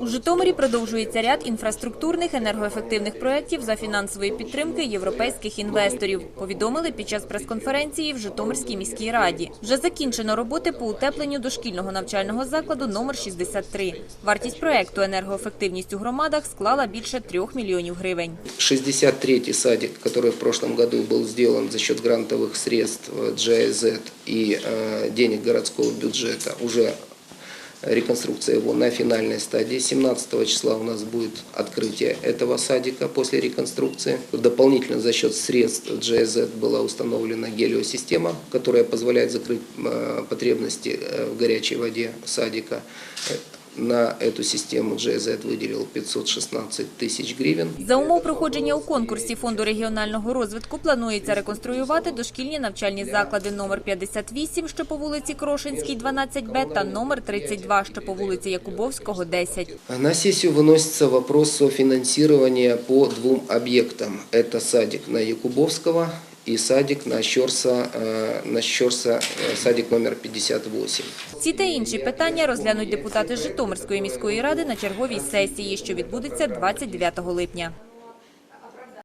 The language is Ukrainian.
У Житомирі продовжується ряд інфраструктурних енергоефективних проєктів за фінансової підтримки європейських інвесторів. Повідомили під час прес-конференції в Житомирській міській раді. Вже закінчено роботи по утепленню дошкільного навчального закладу номер 63. Вартість проєкту енергоефективність у громадах склала більше трьох мільйонів гривень. 63-й садик, который в прошлом году был сделан за счет грантовых средств э, GIZ и э, денег городского бюджета, уже реконструкция его на финальной стадии. 17 числа у нас будет открытие этого садика после реконструкции. Дополнительно за счет средств GIZ была установлена гелиосистема, которая позволяет закрыть э, потребности э, в горячей воде садика. Э, На эту систему GIZ выделил 516 тысяч гривен. За умов проходження у конкурсі Фонду регіонального розвитку планується реконструювати дошкільні навчальні заклади номер 58, що по вулиці Крошинській, 12Б, та номер 32, що по вулиці Якубовського, 10. На сессию выносится вопрос софинансирования по двум объектам. Это садик на Якубовского и садик на Щорса, э, на Щорса э, садик номер 58. Ці та інші питання розглянуть депутати Житомирської міської ради на черговій сесії, що відбудеться 29 липня.